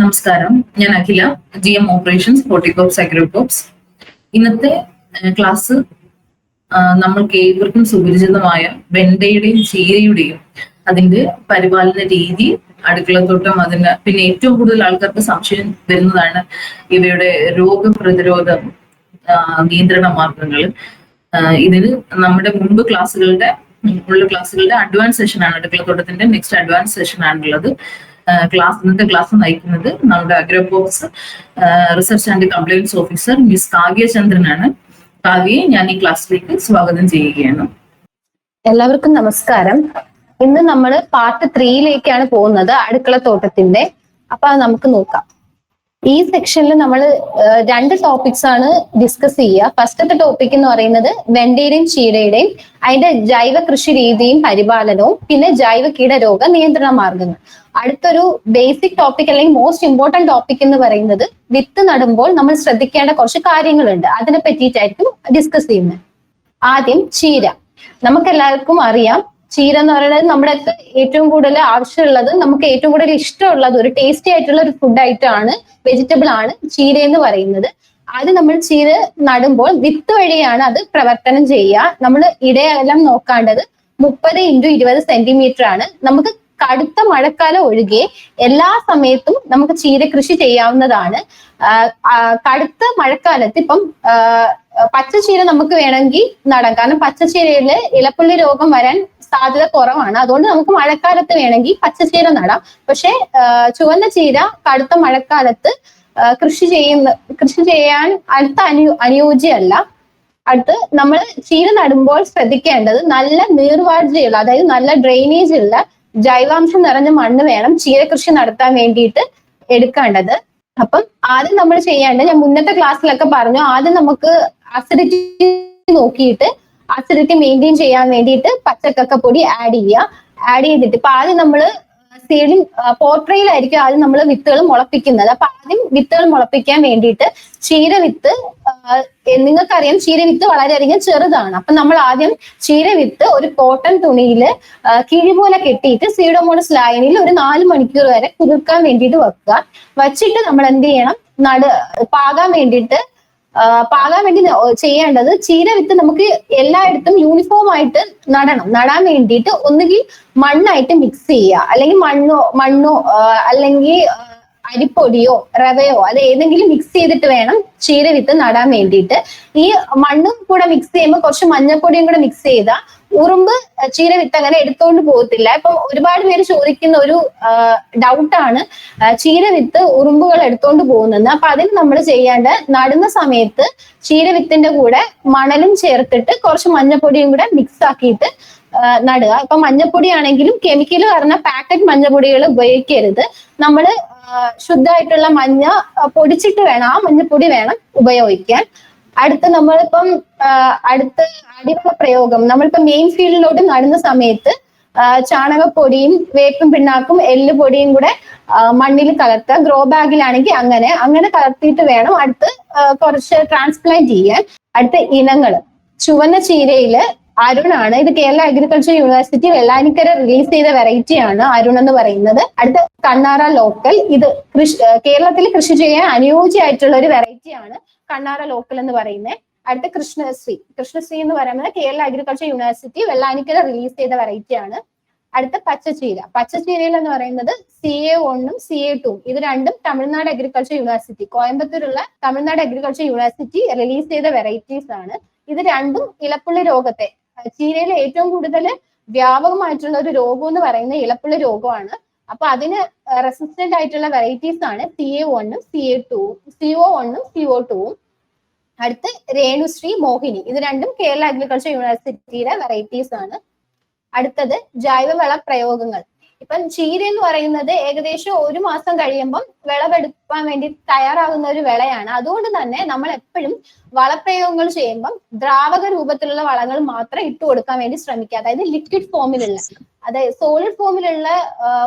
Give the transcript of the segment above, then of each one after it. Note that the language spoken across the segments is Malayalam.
നമസ്കാരം. ഞാൻ Akhila G M operations Horticorps Agrocorps ഇന്നത്തെ ക്ലാസ് നമ്മൾക്ക് ഏവർക്കും സുപരിചിതമായ വെണ്ടയുടെയും ചീരയുടെയും അതിന്റെ പരിപാലന രീതി അടുക്കളത്തോട്ടം അതിന് പിന്നെ ഏറ്റവും കൂടുതൽ ആൾക്കാർക്ക് സംശയം വരുന്നതാണ് ഇവയുടെ രോഗപ്രതിരോധ നിയന്ത്രണ മാർഗങ്ങൾ. ഇതിന് നമ്മുടെ മുമ്പ് ക്ലാസ്സുകളുടെ ഉള്ള ക്ലാസ്സുകളുടെ അഡ്വാൻസ് സെഷൻ ആണ്. അടുക്കളത്തോട്ടത്തിന്റെ നെക്സ്റ്റ് അഡ്വാൻസ് സെഷൻ ആണുള്ളത്. ക്ലാസ് ഇന്നത്തെ ക്ലാസ് നയിക്കുന്നത് നമ്മുടെ Agropocs research and compliance officer miss Kavya ചന്ദ്രനാണ് കാവ്യയെ ഞാൻ ഈ ക്ലാസ്സിലേക്ക് സ്വാഗതം ചെയ്യുകയാണ്. എല്ലാവർക്കും നമസ്കാരം. ഇന്ന് നമ്മൾ പാർട്ട് ത്രീയിലേക്കാണ് പോകുന്നത് അടുക്കളത്തോട്ടത്തിന്റെ. അപ്പൊ അത് നമുക്ക് നോക്കാം. ഈ സെക്ഷനിൽ നമ്മൾ രണ്ട് ടോപ്പിക്സ് ആണ് ഡിസ്കസ് ചെയ്യുക. ഫസ്റ്റത്തെ ടോപ്പിക് എന്ന് പറയുന്നത് വെണ്ടയുടെയും ചീരയുടെയും അതിന്റെ ജൈവ കൃഷി രീതിയും പരിപാലനവും പിന്നെ ജൈവ കീടരോഗ നിയന്ത്രണ മാർഗങ്ങൾ. അടുത്തൊരു ബേസിക് ടോപ്പിക് അല്ലെങ്കിൽ മോസ്റ്റ് ഇമ്പോർട്ടന്റ് ടോപ്പിക് എന്ന് പറയുന്നത് വിത്ത് നടുമ്പോൾ നമ്മൾ ശ്രദ്ധിക്കേണ്ട കുറച്ച് കാര്യങ്ങളുണ്ട്. അതിനെ പറ്റിയിട്ടായിരിക്കും ഡിസ്കസ് ചെയ്യുന്നത്. ആദ്യം ചീര. നമുക്ക് എല്ലാവർക്കും അറിയാം ചീര എന്ന് പറയുന്നത് നമ്മുടെ ഏറ്റവും കൂടുതൽ ആവശ്യമുള്ളത് നമുക്ക് ഏറ്റവും കൂടുതൽ ഇഷ്ടമുള്ളത് ഒരു ടേസ്റ്റി ആയിട്ടുള്ള ഒരു ഫുഡ് ആയിട്ടാണ് വെജിറ്റബിൾ ആണ് ചീര എന്ന് പറയുന്നത്. അത് നമ്മൾ ചീര നടുമ്പോൾ വിത്ത് വഴിയാണ് അത് പ്രവർത്തനം ചെയ്യുക. നമ്മൾ ഇടയെല്ലാം നോക്കാണ്ടത് മുപ്പത് ഇന്റു ഇരുപത് സെന്റിമീറ്റർ ആണ്. നമുക്ക് കടുത്ത മഴക്കാലം ഒഴികെ എല്ലാ സമയത്തും നമുക്ക് ചീര കൃഷി ചെയ്യാവുന്നതാണ്. കടുത്ത മഴക്കാലത്ത് ഇപ്പം പച്ചച്ചീര നമുക്ക് വേണമെങ്കിൽ നടാം. കാരണം പച്ചച്ചീരയിൽ ഇലപ്പുള്ളി രോഗം വരാൻ സാധ്യത കുറവാണ്. അതുകൊണ്ട് നമുക്ക് മഴക്കാലത്ത് വേണമെങ്കിൽ പച്ചച്ചീര നടാം. പക്ഷെ ചുവന്ന ചീര കടുത്ത മഴക്കാലത്ത് കൃഷി ചെയ്യുന്ന കൃഷി ചെയ്യാൻ അടുത്ത അനു അനുയോജ്യമല്ല. അടുത്ത് നമ്മൾ ചീര നടുമ്പോൾ ശ്രദ്ധിക്കേണ്ടത് നല്ല നീർവാഴ്ചയുള്ള അതായത് നല്ല ഡ്രെയിനേജ് ഉള്ള ജൈവാംശം നിറഞ്ഞ മണ്ണ് വേണം ചീര കൃഷി നടത്താൻ വേണ്ടിയിട്ട് എടുക്കേണ്ടത്. അപ്പം ആദ്യം നമ്മൾ ചെയ്യേണ്ടത് ഞാൻ മുന്നത്തെ ക്ലാസ്സിലൊക്കെ പറഞ്ഞു ആദ്യം നമുക്ക് അസിഡിറ്റി നോക്കിയിട്ട് അസിഡിറ്റി മെയിന്റെയിൻ ചെയ്യാൻ വേണ്ടിയിട്ട് പച്ചക്കക്ക പൊടി ആഡ് ചെയ്യുക. ആഡ് ചെയ്തിട്ട് ഇപ്പൊ ആദ്യം നമ്മൾ സീഡിങ് പോർട്രയിലായിരിക്കും ആദ്യം നമ്മൾ വിത്തുകൾ മുളപ്പിക്കുന്നത്. അപ്പൊ ആദ്യം വിത്തുകൾ മുളപ്പിക്കാൻ വേണ്ടിയിട്ട് ചീര വിത്ത് നിങ്ങൾക്കറിയാം ചീര വിത്ത് വളരെയധികം ചെറുതാണ്. അപ്പൊ നമ്മൾ ആദ്യം ചീര വിത്ത് ഒരു കോട്ടൺ തുണിയിൽ കിഴി പോലെ കെട്ടിയിട്ട് സീഡോമോണസ് ലായനിയിൽ ഒരു നാല് മണിക്കൂർ വരെ കുതിർക്കാൻ വേണ്ടിയിട്ട് വെക്കുക. വച്ചിട്ട് നമ്മൾ എന്ത് ചെയ്യണം? നട പാകാൻ വേണ്ടിയിട്ട് പാകാൻ വേണ്ടി ചെയ്യേണ്ടത് ചീര വിത്ത് നമുക്ക് എല്ലായിടത്തും യൂണിഫോം ആയിട്ട് നടണം. നടാൻ വേണ്ടിയിട്ട് ഒന്നുകിൽ മണ്ണായിട്ട് മിക്സ് ചെയ്യുക. അല്ലെങ്കിൽ മണ്ണോ മണ്ണോ അല്ലെങ്കിൽ അരിപ്പൊടിയോ റവയോ അത് ഏതെങ്കിലും മിക്സ് ചെയ്തിട്ട് വേണം ചീര വിത്ത് നടാൻ വേണ്ടിയിട്ട്. ഈ മണ്ണും കൂടെ മിക്സ് ചെയ്യുമ്പോൾ കുറച്ച് മഞ്ഞപ്പൊടിയും കൂടെ മിക്സ് ചെയ്താൽ ഉറുമ്പ് ചീര വിത്ത് അങ്ങനെ എടുത്തോണ്ട് പോകത്തില്ല. ഇപ്പൊ ഒരുപാട് പേര് ചോദിക്കുന്ന ഒരു ഡൗട്ടാണ് ചീര വിത്ത് ഉറുമ്പുകൾ എടുത്തോണ്ട് പോകുന്നത് അപ്പൊ അതിന് നമ്മൾ ചെയ്യേണ്ട നടുന്ന സമയത്ത് ചീര വിത്തിന്റെ കൂടെ മണലും ചേർത്തിട്ട് കുറച്ച് മഞ്ഞപ്പൊടിയും കൂടെ മിക്സ് ആക്കിയിട്ട് നടുക. ഇപ്പൊ മഞ്ഞപ്പൊടി ആണെങ്കിലും കെമിക്കൽ പറഞ്ഞ പാക്കറ്റ് മഞ്ഞപ്പൊടികൾ ഉപയോഗിക്കരുത്. നമ്മൾ ശുദ്ധമായിട്ടുള്ള മഞ്ഞ പൊടിച്ചിട്ട് വേണം ആ മഞ്ഞപ്പൊടി വേണം ഉപയോഗിക്കാൻ. അടുത്ത് നമ്മളിപ്പം അടുത്ത് അടിവള പ്രയോഗം. നമ്മളിപ്പം മെയിൻ ഫീൽഡിലോട്ട് നടുന്ന സമയത്ത് ചാണകപ്പൊടിയും വേപ്പും പിണ്ണാക്കും എല്ല് പൊടിയും കൂടെ മണ്ണിൽ കലർത്തുക. ഗ്രോ ബാഗിലാണെങ്കിൽ അങ്ങനെ. അങ്ങനെ കലർത്തിയിട്ട് വേണം അടുത്ത് കുറച്ച് ട്രാൻസ്പ്ലാന്റ് ചെയ്യാൻ. അടുത്ത ഇനങ്ങൾ ചുവന്ന ചീരയിൽ അരുണാണ്. ഇത് Kerala agriculture university Vellanikkara release ചെയ്ത വെറൈറ്റി ആണ് അരുൺ എന്ന് പറയുന്നത്. അടുത്ത കണ്ണാറ ലോക്കൽ ഇത് കൃഷി കേരളത്തിൽ കൃഷി ചെയ്യാൻ അനുയോജ്യമായിട്ടുള്ള ഒരു വെറൈറ്റി ആണ് കണ്ണാറ ലോക്കൽ എന്ന് പറയുന്നത് അടുത്ത കൃഷ്ണശ്രീ. കൃഷ്ണശ്രീ എന്ന് പറയുന്നത് Kerala agriculture university Vellanikkara release ചെയ്ത വെറൈറ്റി ആണ്. അടുത്ത പച്ചച്ചീര. പച്ചച്ചീരയിൽ എന്ന് പറയുന്നത് സി എ ഒന്നും സി എ ടൂ ഇത് രണ്ടും തമിഴ്നാട് അഗ്രികൾച്ചർ യൂണിവേഴ്സിറ്റി കോയമ്പത്തൂരുള്ള തമിഴ്നാട് അഗ്രികൾച്ചർ യൂണിവേഴ്സിറ്റി റിലീസ് ചെയ്ത വെറൈറ്റീസ് ആണ്. ഇത് രണ്ടും ഇലപ്പുള്ളി രോഗത്തെ ചീരയിൽ ഏറ്റവും കൂടുതൽ വ്യാപകമായിട്ടുള്ള ഒരു രോഗം എന്ന് പറയുന്ന ഇളപ്പുള്ള രോഗമാണ്. അപ്പൊ അതിന് റെസിസ്റ്റന്റ് ആയിട്ടുള്ള വെറൈറ്റീസ് ആണ് സി എ ഒന്നും സി എ ടൂവും സി ഒ ഒന്നും സി ഒ ടൂവും അടുത്ത് രേണുശ്രീ മോഹിനി ഇത് രണ്ടും കേരള അഗ്രികൾച്ചർ യൂണിവേഴ്സിറ്റിയുടെ വെറൈറ്റീസ് ആണ്. അടുത്തത് ജൈവവള പ്രയോഗങ്ങൾ ഇപ്പം ചീര എന്ന് പറയുന്നത് ഏകദേശം ഒരു മാസം കഴിയുമ്പം വിളവെടുക്കാൻ വേണ്ടി തയ്യാറാകുന്ന ഒരു വിളയാണ്. അതുകൊണ്ട് തന്നെ നമ്മൾ എപ്പോഴും വളപ്രയോഗങ്ങൾ ചെയ്യുമ്പം ദ്രാവക രൂപത്തിലുള്ള വളങ്ങൾ മാത്രം ഇട്ടു കൊടുക്കാൻ വേണ്ടി ശ്രമിക്കുക. അതായത് ലിക്വിഡ് ഫോമിലുള്ള അതായത് സോളിഡ് ഫോമിലുള്ള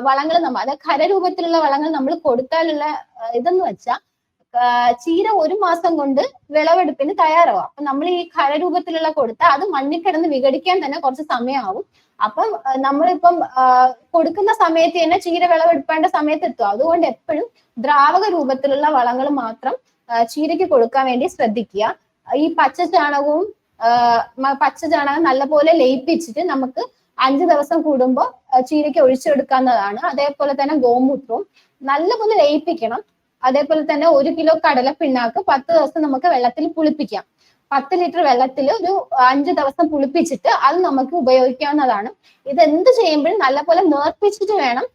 വളങ്ങൾ നമ്മൾ അതായത് ഖരരൂപത്തിലുള്ള വളങ്ങൾ നമ്മൾ കൊടുത്താലുള്ള ഇതെന്ന് വെച്ചാൽ ചീര ഒരു മാസം കൊണ്ട് വിളവെടുപ്പിന് തയ്യാറാവും. അപ്പൊ നമ്മൾ ഈ ഖരരൂപത്തിലുള്ള കൊടുത്ത അത് മണ്ണിൽ കിടന്ന് വിഘടിക്കാൻ തന്നെ കുറച്ച് സമയമാവും. അപ്പം നമ്മളിപ്പം കൊടുക്കുന്ന സമയത്ത് തന്നെ ചീര വിളവെടുപ്പേണ്ട സമയത്ത് എത്തും. അതുകൊണ്ട് എപ്പോഴും ദ്രാവക രൂപത്തിലുള്ള വളങ്ങൾ മാത്രം ചീരയ്ക്ക് കൊടുക്കാൻ വേണ്ടി ശ്രദ്ധിക്കുക. ഈ പച്ച ചാണകവും പച്ച ചാണകം നല്ലപോലെ ലയിപ്പിച്ചിട്ട് നമുക്ക് അഞ്ച് ദിവസം കൂടുമ്പോൾ ചീരയ്ക്ക് ഒഴിച്ചെടുക്കാവുന്നതാണ്. അതേപോലെ തന്നെ ഗോമൂത്രവും നല്ലപോലെ ലയിപ്പിക്കണം. അതേപോലെ തന്നെ ഒരു കിലോ കടല പിണ്ണാക്ക് പത്ത് ദിവസം നമുക്ക് വെള്ളത്തിൽ പുളിപ്പിക്കാം. പത്ത് ലിറ്റർ വെള്ളത്തിൽ ഒരു അഞ്ച് ദിവസം പുളിപ്പിച്ചിട്ട് അത് നമുക്ക് ഉപയോഗിക്കാവുന്നതാണ്. ഇത് എന്ത് ചെയ്യുമ്പോഴും നല്ലപോലെ നേർപ്പിച്ചിട്ട് വേണം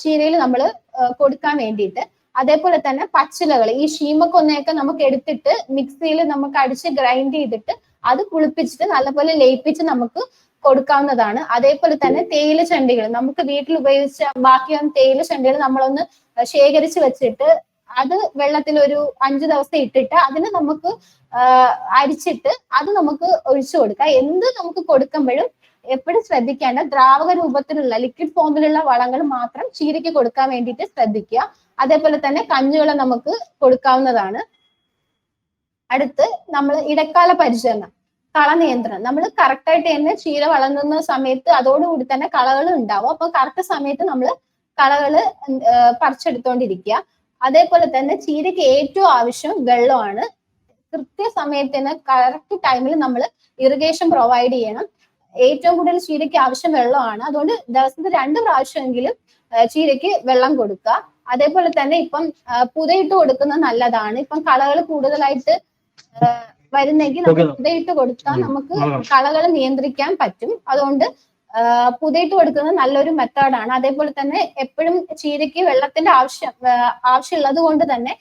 ചീരയിൽ നമ്മൾ കൊടുക്കാൻ വേണ്ടിയിട്ട്. അതേപോലെ തന്നെ പച്ചിലകൾ ഈ ഷീമക്കൊന്നയൊക്കെ നമുക്ക് എടുത്തിട്ട് മിക്സിയിൽ നമുക്ക് അടിച്ച് ഗ്രൈൻഡ് ചെയ്തിട്ട് അത് പുളിപ്പിച്ചിട്ട് നല്ലപോലെ ലയിപ്പിച്ച് നമുക്ക് കൊടുക്കാവുന്നതാണ്. അതേപോലെ തന്നെ തേയില ചണ്ടികൾ നമുക്ക് വീട്ടിൽ ഉപയോഗിച്ച ബാക്കി തേയില ചണ്ടികൾ നമ്മളൊന്ന് ശേഖരിച്ച് വെച്ചിട്ട് അത് വെള്ളത്തിൽ ഒരു അഞ്ചു ദിവസം ഇട്ടിട്ട് അതിന് നമുക്ക് അരിച്ചിട്ട് അത് നമുക്ക് ഒഴിച്ചു കൊടുക്കാം. എന്ത് നമുക്ക് കൊടുക്കുമ്പോഴും എപ്പോഴും ശ്രദ്ധിക്കേണ്ട ദ്രാവക രൂപത്തിലുള്ള ലിക്വിഡ് ഫോമിലുള്ള വളങ്ങൾ മാത്രം ചീരയ്ക്ക് കൊടുക്കാൻ വേണ്ടിയിട്ട് ശ്രദ്ധിക്കുക. അതേപോലെ തന്നെ കഞ്ഞിവെള്ളം നമുക്ക് കൊടുക്കാവുന്നതാണ്. അടുത്ത് നമ്മൾ ഇടക്കാല പരിചരണം കള നിയന്ത്രണം. നമ്മൾ കറക്റ്റായിട്ട് തന്നെ ചീര വളർന്നുന്ന സമയത്ത് അതോടുകൂടി തന്നെ കളകൾ ഉണ്ടാവും. അപ്പൊ കറക്റ്റ് സമയത്ത് നമ്മൾ കളകൾ പറിച്ചെടുത്തോണ്ടിരിക്കുക. അതേപോലെ തന്നെ ചീരയ്ക്ക് ഏറ്റവും ആവശ്യം വെള്ളമാണ്. കൃത്യസമയത്തിന് കറക്റ്റ് ടൈമിൽ നമ്മൾ ഇറിഗേഷൻ പ്രൊവൈഡ് ചെയ്യണം. ഏറ്റവും കൂടുതൽ ചീരയ്ക്ക് ആവശ്യം വെള്ളമാണ്. അതുകൊണ്ട് ദിവസത്തിൽ രണ്ട് പ്രാവശ്യമെങ്കിലും ചീരയ്ക്ക് വെള്ളം കൊടുക്കുക. അതേപോലെ തന്നെ ഇപ്പം പുതയിട്ട് കൊടുക്കുന്നത് നല്ലതാണ്. ഇപ്പം കളകൾ കൂടുതലായിട്ട് വരുന്നെങ്കിൽ നമുക്ക്. പുതയിട്ട് കൊടുത്താൽ നമുക്ക്. കളകൾ നിയന്ത്രിക്കാൻ പറ്റും. അതുകൊണ്ട് പുതയിട്ട് കൊടുക്കുന്നത് നല്ലൊരു മെത്തേഡാണ് അതേപോലെ തന്നെ എപ്പോഴും ചീരയ്ക്ക് വെള്ളത്തിന്റെ ആവശ്യം ആവശ്യമുള്ളത് കൊണ്ട് തന്നെ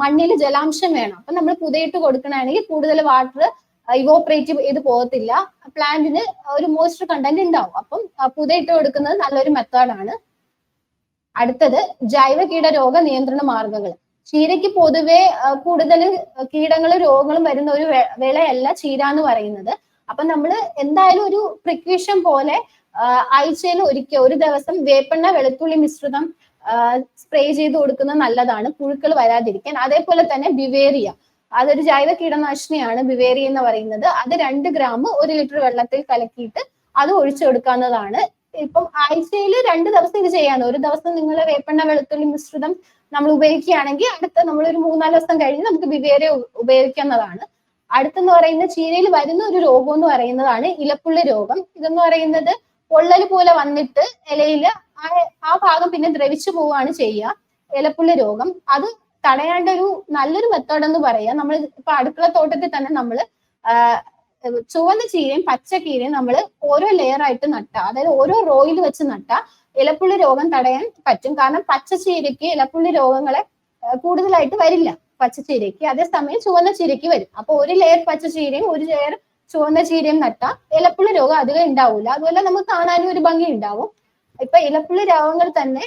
മണ്ണിൽ ജലാംശം വേണം. അപ്പൊ നമ്മൾ പുതയിട്ട് കൊടുക്കണമെങ്കിൽ കൂടുതൽ വാട്ടർ ഇവോപ്പറേറ്റ് ചെയ്ത് പോകത്തില്ല. പ്ലാന്റിന് ഒരു മോയ്സ്ചർ കണ്ടന്റ് ഉണ്ടാവും അപ്പം പുതയിട്ട് കൊടുക്കുന്നത് നല്ലൊരു മെത്തേഡാണ് അടുത്തത് ജൈവ കീട രോഗ നിയന്ത്രണ മാർഗങ്ങൾ ചീരയ്ക്ക് പൊതുവെ കൂടുതൽ കീടങ്ങളും രോഗങ്ങളും വരുന്ന ഒരു വിളയല്ല ചീര എന്ന് പറയുന്നത്. അപ്പൊ നമ്മൾ എന്തായാലും ഒരു പ്രിക്വിഷൻ പോലെ ആഴ്ചയിൽ ഒരിക്കൽ ഒരു ദിവസം വേപ്പെണ്ണ വെളുത്തുള്ളി മിശ്രിതം സ്പ്രേ ചെയ്ത് കൊടുക്കുന്നത് നല്ലതാണ്. പുഴുക്കൾ വരാതിരിക്കാൻ. അതേപോലെ തന്നെ ബിവേറിയ. അതൊരു ജൈവ കീടനാശിനിയാണ് ബിവേറിയ എന്ന് പറയുന്നത്. അത് രണ്ട് ഗ്രാം ഒരു ലിറ്റർ വെള്ളത്തിൽ കലക്കിയിട്ട് അത് ഒഴിച്ചു കൊടുക്കാവുന്നതാണ്. ഇപ്പം ആഴ്ചയിൽ രണ്ട് ദിവസം ഇത് ചെയ്യാൻ ഒരു ദിവസം നിങ്ങൾ വേപ്പെണ്ണ വെളുത്തുള്ളി മിശ്രിതം നമ്മൾ ഉപയോഗിക്കുകയാണെങ്കിൽ അടുത്ത നമ്മൾ ഒരു മൂന്നാൽ ദിവസം കഴിഞ്ഞ് നമുക്ക് ബിവേറിയ ഉപയോഗിക്കുന്നതാണ് അടുത്തെന്ന് പറയുന്ന ചീരയിൽ വരുന്ന ഒരു രോഗം എന്ന് പറയുന്നതാണ് ഇലപ്പുള്ളി രോഗം. ഇതെന്ന് പറയുന്നത് പൊള്ളൽ പോലെ വന്നിട്ട് ഇലയിൽ ആ ഭാഗം പിന്നെ ദ്രവിച്ചു പോവുകയാണ് ചെയ്യുക. ഇലപ്പുള്ള രോഗം. അത് തടയേണ്ട ഒരു നല്ലൊരു മെത്തേഡ് എന്ന് പറയാം. നമ്മൾ ഇപ്പൊ അടുക്കള തോട്ടത്തിൽ തന്നെ നമ്മൾ ചുവന്ന ചീരയും പച്ച കീരയും നമ്മൾ ഓരോ ലെയർ ആയിട്ട് നട്ട. അതായത് ഓരോ റോയിൽ വെച്ച് നട്ട ഇലപ്പുള്ളി രോഗം തടയാൻ പറ്റും. കാരണം പച്ച ചീരയ്ക്ക് ഇലപ്പുള്ളി രോഗങ്ങളെ കൂടുതലായിട്ട് വരില്ല. പച്ച ചീരയ്ക്ക്. അതേസമയം ചുവന്ന ചീരയ്ക്ക് വരും. അപ്പൊ ഒരു ലെയർ പച്ച ചീരയും ഒരു ലെയർ ചുവന്ന ചീരയും നട്ട ഇലപ്പുള്ളി രോഗം അധികം ഉണ്ടാവില്ല അതുപോലെ നമുക്ക് കാണാനും ഒരു ഭംഗി ഉണ്ടാവും. ഇപ്പൊ ഇലപ്പുള്ളി രോഗങ്ങൾ തന്നെ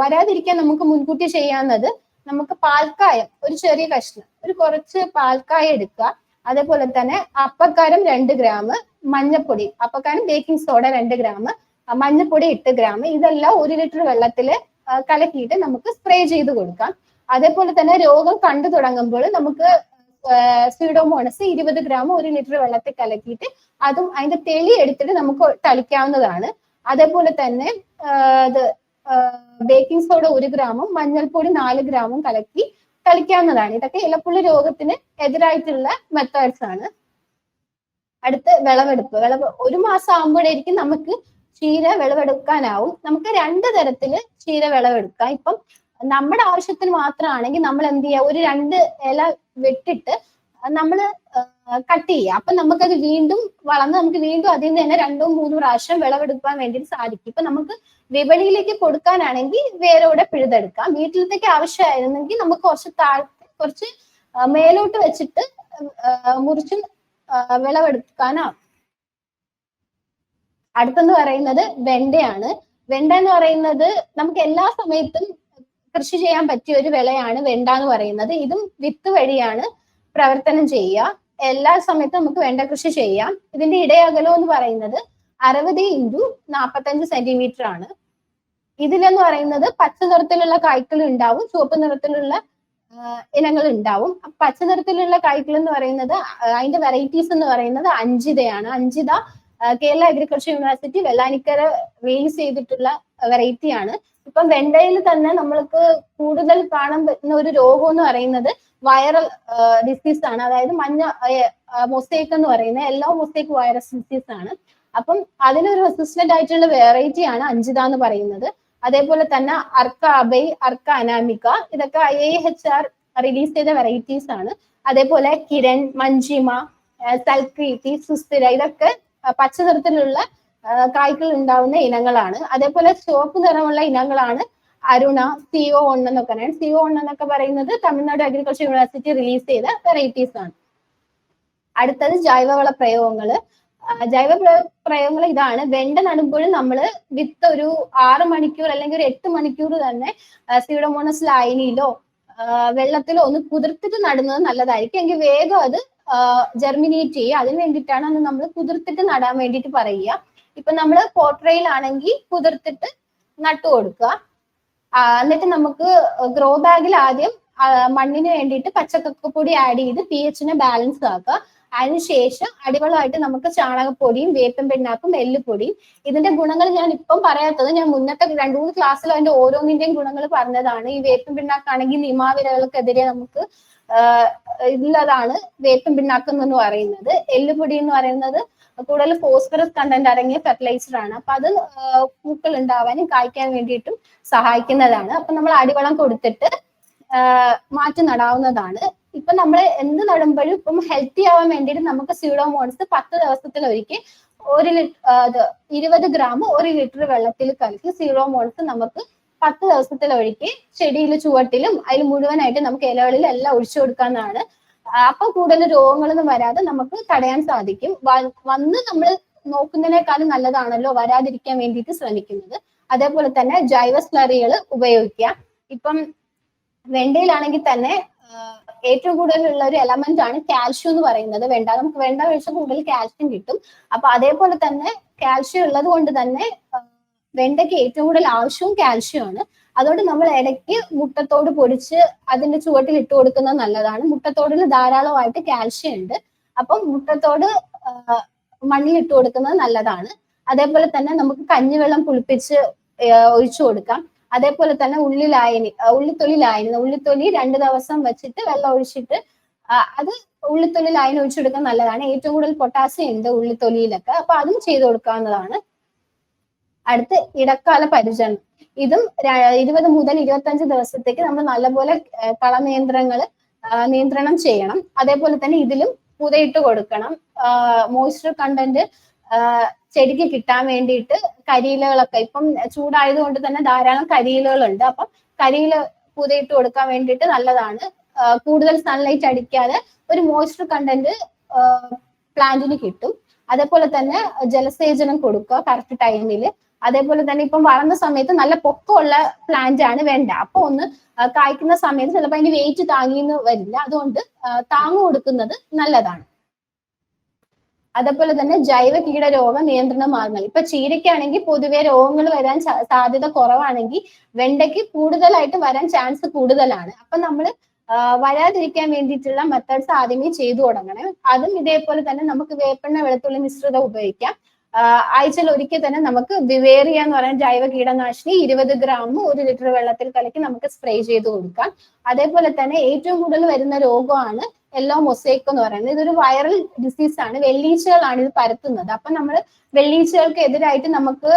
വരാതിരിക്കാൻ നമുക്ക് മുൻകൂട്ടി ചെയ്യാവുന്നത് നമുക്ക് പാൽക്കായം ഒരു ചെറിയ കഷ്ണം ഒരു കുറച്ച് പാൽക്കായം എടുക്കുക. അതേപോലെ തന്നെ അപ്പക്കാരം രണ്ട് ഗ്രാം മഞ്ഞപ്പൊടി അപ്പക്കാരം ബേക്കിംഗ് സോഡ രണ്ട് ഗ്രാം മഞ്ഞപ്പൊടി എട്ട് ഗ്രാം ഇതെല്ലാം ഒരു ലിറ്റർ വെള്ളത്തിൽ കലക്കിയിട്ട് നമുക്ക് സ്പ്രേ ചെയ്ത് കൊടുക്കാം. അതേപോലെ തന്നെ രോഗം കണ്ടു തുടങ്ങുമ്പോൾ നമുക്ക് സ്യൂഡോമോണസ് ഇരുപത് ഗ്രാം ഒരു ലിറ്റർ വെള്ളത്തിൽ കലക്കിയിട്ട് അതും അതിന്റെ തെളി എടുത്തിട്ട് നമുക്ക് തളിക്കാവുന്നതാണ്. അതേപോലെ തന്നെ ഇത് ബേക്കിംഗ് സോഡ ഒരു ഗ്രാമും മഞ്ഞൾപ്പൊടി നാല് ഗ്രാമും കലക്കി കളിക്കാവുന്നതാണ് ഇതൊക്കെ ഇലപ്പുള്ളി രോഗത്തിന് എതിരായിട്ടുള്ള മെത്തേഡ്സ് ആണ്. അടുത്ത് വിളവെടുപ്പ്. വിളവ് ഒരു മാസം ആകുമ്പോഴായിരിക്കും നമുക്ക് ചീര വിളവെടുക്കാനാവും. നമുക്ക് രണ്ട് തരത്തിൽ ചീര വിളവെടുക്കാം. ഇപ്പം നമ്മുടെ ആവശ്യത്തിന് മാത്രമാണെങ്കിൽ നമ്മൾ എന്ത് ചെയ്യുക ഒരു രണ്ട് ഇല വെട്ടിട്ട് നമ്മൾ കട്ട് ചെയ്യുക അപ്പൊ നമുക്കത് വീണ്ടും വളർന്ന് നമുക്ക് വീണ്ടും അതിൽ നിന്ന് തന്നെ രണ്ടോ മൂന്നോ പ്രാവശ്യം വിളവെടുക്കാൻ വേണ്ടി സാധിക്കും. ഇപ്പൊ നമുക്ക് വിപണിയിലേക്ക് കൊടുക്കാനാണെങ്കിൽ വേരോടെ പിഴുതെടുക്കാം. വീട്ടിലത്തേക്ക് ആവശ്യമായിരുന്നെങ്കിൽ നമുക്ക് കുറച്ച് താഴ് കുറച്ച് മേലോട്ട് വെച്ചിട്ട് മുറിച്ചും വിളവെടുക്കാനാവും. അടുത്തെന്ന് പറയുന്നത് വെണ്ടയാണ്. വെണ്ട എന്ന് പറയുന്നത് നമുക്ക് എല്ലാ സമയത്തും കൃഷി ചെയ്യാൻ പറ്റിയ ഒരു വിളയാണ് വെണ്ട എന്ന് പറയുന്നത്. ഇതും വിത്ത് വഴിയാണ്. പ്രവർത്തനം ചെയ്യുക. എല്ലാ സമയത്തും നമുക്ക് വേണ്ട കൃഷി ചെയ്യാം. ഇതിന്റെ ഇടയകലം എന്ന് പറയുന്നത് അറുപത് ഇന്റു നാൽപ്പത്തഞ്ച് സെന്റിമീറ്റർ ആണ്. ഇതിലെന്ന് പറയുന്നത് പച്ച നിറത്തിലുള്ള കായ്ക്കൾ ഉണ്ടാവും. ചുവപ്പ് നിറത്തിലുള്ള ഇനങ്ങൾ ഉണ്ടാവും. പച്ച നിറത്തിലുള്ള കായ്ക്കൾ എന്ന് പറയുന്നത് അതിന്റെ വെറൈറ്റീസ് എന്ന് പറയുന്നത് അഞ്ചിതയാണ്. Anchitha Kerala agriculture university Vellanikkara release ചെയ്തിട്ടുള്ള വെറൈറ്റിയാണ് ഇപ്പം വെണ്ടയിൽ തന്നെ നമ്മൾക്ക് കൂടുതൽ കാണാൻ പറ്റുന്ന ഒരു രോഗം എന്ന് പറയുന്നത് വൈറൽ ഡിസീസ് ആണ്. അതായത് മഞ്ഞ മൊസൈക്ക് എന്ന് പറയുന്ന എല്ലാ മൊസൈക്ക് വൈറസ് ഡിസീസ് ആണ്. അപ്പം അതിനൊരു റെസിസ്റ്റന്റ് ആയിട്ടുള്ള വെറൈറ്റി ആണ് അഞ്ചിത എന്ന് പറയുന്നത്. അതേപോലെ തന്നെ അർക്ക അബൈ അർക്ക അനാമിക ഇതൊക്കെ ഐ എച്ച് ആർ റിലീസ് ചെയ്ത വെറൈറ്റീസ് ആണ്. അതേപോലെ കിരൺ മഞ്ചിമ സൽക്രീതി സുസ്ഥിര ഇതൊക്കെ പച്ച നിറത്തിലുള്ള കായ്കൾ ഉണ്ടാവുന്ന ഇനങ്ങളാണ്. അതേപോലെ ചുവപ്പ് നിറമുള്ള ഇനങ്ങളാണ് അരുണ സിഒ ഒൺ എന്നൊക്കെ പറയുന്നത് ഒ ഒൺ എന്നൊക്കെ പറയുന്നത് തമിഴ്നാട് അഗ്രികൾച്ചർ യൂണിവേഴ്സിറ്റി റിലീസ് ചെയ്ത വെറൈറ്റീസ് ആണ്. അടുത്തത് ജൈവവള പ്രയോഗങ്ങൾ. ആ, ജൈവ പ്രയോഗങ്ങൾ ഇതാണ്. വെണ്ട നടുമ്പോഴും നമ്മൾ വിത്ത് ഒരു ആറ് മണിക്കൂർ അല്ലെങ്കിൽ ഒരു എട്ട് മണിക്കൂർ തന്നെ സീഡോമോണസ് ലൈനിയിലോ വെള്ളത്തിലോ ഒന്ന് കുതിർത്തിട്ട് നടുന്നത് നല്ലതായിരിക്കും. എങ്കിൽ വേഗം അത് ജെർമിനേറ്റ് ചെയ്യുക. അതിന് വേണ്ടിയിട്ടാണ് അന്ന് നമ്മൾ കുതിർത്തിട്ട് നടാൻ വേണ്ടിയിട്ട് പറയുക. ഇപ്പൊ നമ്മൾ പോട്രയിലാണെങ്കിൽ കുതിർത്തിട്ട് നട്ടു കൊടുക്കുക. എന്നിട്ട് നമുക്ക് ഗ്രോ ബാഗിൽ ആദ്യം മണ്ണിന് വേണ്ടിയിട്ട് പച്ചക്കപ്പൊടി ആഡ് ചെയ്ത് പി എച്ചിനെ ബാലൻസ് ആക്കുക. അതിനുശേഷം അടിവളമായിട്ട് നമുക്ക് ചാണകപ്പൊടിയും വേപ്പൻ പിണ്ണാക്കും എല്ലുപൊടിയും. ഇതിന്റെ ഗുണങ്ങൾ ഞാൻ ഇപ്പം പറയാത്തത് ഞാൻ മുന്നത്തെ രണ്ടു മൂന്ന് ക്ലാസ്സിൽ അതിന്റെ ഓരോന്നിന്റെയും ഗുണങ്ങൾ പറഞ്ഞതാണ്. ഈ വേപ്പൻ പിണ്ണാക്കാണെങ്കിൽ നിമാവിരകൾക്കെതിരെ നമുക്ക് ഉള്ളതാണ് വേപ്പൻ പിണ്ണാക്കം എന്ന് പറയുന്നത്. എല്ലുപൊടി എന്ന് പറയുന്നത് കൂടുതൽ ഫോസ്ഫറസ് കണ്ടന്റ് അടങ്ങിയ ഫെർട്ടിലൈസർ ആണ്. അപ്പൊ അത് പൂക്കൾ ഉണ്ടാവാനും കായ്ക്കാൻ വേണ്ടിയിട്ടും സഹായിക്കുന്നതാണ്. അപ്പൊ നമ്മൾ അടിവളം കൊടുത്തിട്ട് മാറ്റി നടാവുന്നതാണ്. ഇപ്പൊ നമ്മൾ എന്ത് നടുമ്പോഴും ഇപ്പം ഹെൽത്തി ആവാൻ വേണ്ടിയിട്ട് നമുക്ക് സ്യൂഡോമോൺസ് പത്ത് ദിവസത്തിൽ ദിവസത്തിലൊരിക്കൽ ഒരു ലിറ്റർ ഇരുപത് ഗ്രാം ഒരു ലിറ്റർ വെള്ളത്തിൽ കലക്കി സീറോമോൾസ് നമുക്ക് പത്ത് ദിവസത്തിൽ ഒഴുക്കി ചെടിയിൽ ചുവട്ടിലും അതിൽ മുഴുവനായിട്ട് നമുക്ക് ഇലകളിൽ എല്ലാം ഒഴിച്ചു കൊടുക്കാവുന്നതാണ്. ആ, അപ്പൊ കൂടുതൽ രോഗങ്ങളൊന്നും വരാതെ നമുക്ക് തടയാൻ സാധിക്കും. വന്ന് നമ്മൾ നോക്കുന്നതിനേക്കാളും നല്ലതാണല്ലോ വരാതിരിക്കാൻ വേണ്ടിയിട്ട് ശ്രമിക്കുന്നത്. അതേപോലെ തന്നെ ജൈവ സ്ലറികൾ ഉപയോഗിക്കുക. ഇപ്പം വെണ്ടയിലാണെങ്കിൽ തന്നെ ഏറ്റവും കൂടുതലുള്ള ഒരു എലമെന്റ് ആണ് കാൽഷ്യം എന്ന് പറയുന്നത്. വെണ്ട നമുക്ക് വെണ്ട കഴിച്ചാൽ കൂടുതൽ കാൽഷ്യം കിട്ടും. അപ്പൊ അതേപോലെ തന്നെ കാൽഷ്യം ഉള്ളത് കൊണ്ട് തന്നെ വെണ്ടയ്ക്ക് ഏറ്റവും കൂടുതൽ ആവശ്യവും കാൽഷ്യം ആണ്. അതുകൊണ്ട് നമ്മൾ ഇടയ്ക്ക് മുട്ടത്തോട് പൊടിച്ച് അതിന്റെ ചുവട്ടിൽ ഇട്ട് കൊടുക്കുന്നത് നല്ലതാണ്. മുട്ടത്തോടിൽ ധാരാളമായിട്ട് കാൽഷ്യം ഉണ്ട്. അപ്പം മുട്ടത്തോട് മണ്ണിൽ ഇട്ട് കൊടുക്കുന്നത് നല്ലതാണ്. അതേപോലെ തന്നെ നമുക്ക് കഞ്ഞിവെള്ളം പുളിപ്പിച്ച് ഒഴിച്ചു കൊടുക്കാം. അതേപോലെ തന്നെ ഉള്ളിലായനി ഉള്ളിത്തൊലി ലായനി ഉള്ളിത്തൊലി രണ്ട് ദിവസം വെച്ചിട്ട് വെള്ളം ഒഴിച്ചിട്ട് അത് ഉള്ളിത്തൊലി ഒഴിച്ചു കൊടുക്കാൻ നല്ലതാണ്. ഏറ്റവും കൂടുതൽ പൊട്ടാസ്യം ഉണ്ട് ഉള്ളിത്തൊലിയിലൊക്കെ. അപ്പൊ അതും ചെയ്തു കൊടുക്കാവുന്നതാണ്. അടുത്ത് ഇടക്കാല പരിചരണം. ഇതും ഇരുപത് മുതൽ ഇരുപത്തഞ്ച് ദിവസത്തേക്ക് നമ്മൾ നല്ലപോലെ ആ, കള നിയന്ത്രണങ്ങൾ നിയന്ത്രണം ചെയ്യണം. അതേപോലെ തന്നെ ഇതിലും പുതയിട്ട് കൊടുക്കണം. മോയ്സ്ചർ കണ്ടന്റ് ചെടിക്ക് കിട്ടാൻ വേണ്ടിയിട്ട് കരിയിലകളൊക്കെ ഇപ്പം ചൂടായതുകൊണ്ട് തന്നെ ധാരാളം കരിയിലകളുണ്ട്. അപ്പം കരിയില പുതയിട്ട് കൊടുക്കാൻ വേണ്ടിയിട്ട് നല്ലതാണ്. കൂടുതൽ സൺലൈറ്റ് അടിക്കാതെ ഒരു മോയ്സ്ചർ കണ്ടന്റ് പ്ലാന്റിന് കിട്ടും. അതേപോലെ തന്നെ ജലസേചനം കൊടുക്കുക കറക്റ്റ് ടൈമിൽ അതേപോലെ തന്നെ ഇപ്പം വളർന്ന സമയത്ത് നല്ല പൊക്കമുള്ള പ്ലാന്റ് ആണ് വേണ്ട. അപ്പൊ ഒന്ന് കായ്ക്കുന്ന സമയത്ത് ചിലപ്പോൾ അതിന്റെ വെയിറ്റ് താങ്ങിന്ന് വരില്ല. അതുകൊണ്ട് താങ്ങ് കൊടുക്കുന്നത് നല്ലതാണ്. അതേപോലെ തന്നെ ജൈവ കീടരോഗ നിയന്ത്രണ മാർഗങ്ങൾ ഇപ്പൊ ചീരയ്ക്കാണെങ്കിൽ പൊതുവെ രോഗങ്ങൾ വരാൻ സാധ്യത കുറവാണെങ്കിൽ വെണ്ടയ്ക്ക് കൂടുതലായിട്ട് വരാൻ ചാൻസ് കൂടുതലാണ്. അപ്പൊ നമ്മൾ വരാതിരിക്കാൻ വേണ്ടിയിട്ടുള്ള മെത്തേഡ്സ് ആദ്യമേ ചെയ്തു തുടങ്ങണം. അതും ഇതേപോലെ തന്നെ നമുക്ക് വേപ്പെണ്ണ വെളുത്തുള്ളി മിശ്രിതം ഉപയോഗിക്കാം. ആഴ്ചയിൽ ഒരിക്കൽ തന്നെ നമുക്ക് വിവേറിയ എന്ന് പറയുന്ന ജൈവ കീടനാശിനി ഇരുപത് ഗ്രാം ഒരു ലിറ്റർ വെള്ളത്തിൽ കലക്കി നമുക്ക് സ്പ്രേ ചെയ്ത് കൊടുക്കാം. അതേപോലെ തന്നെ ഏറ്റവും കൂടുതൽ വരുന്ന രോഗമാണ് യെല്ലോ മൊസൈക്ക് എന്ന് പറയുന്നത്. ഇതൊരു വൈറൽ ഡിസീസ് ആണ്. വെള്ളീച്ചകളാണ് ഇത് പരത്തുന്നത്. അപ്പൊ നമ്മൾ വെള്ളീച്ചകൾക്ക് എതിരായിട്ട് നമുക്ക്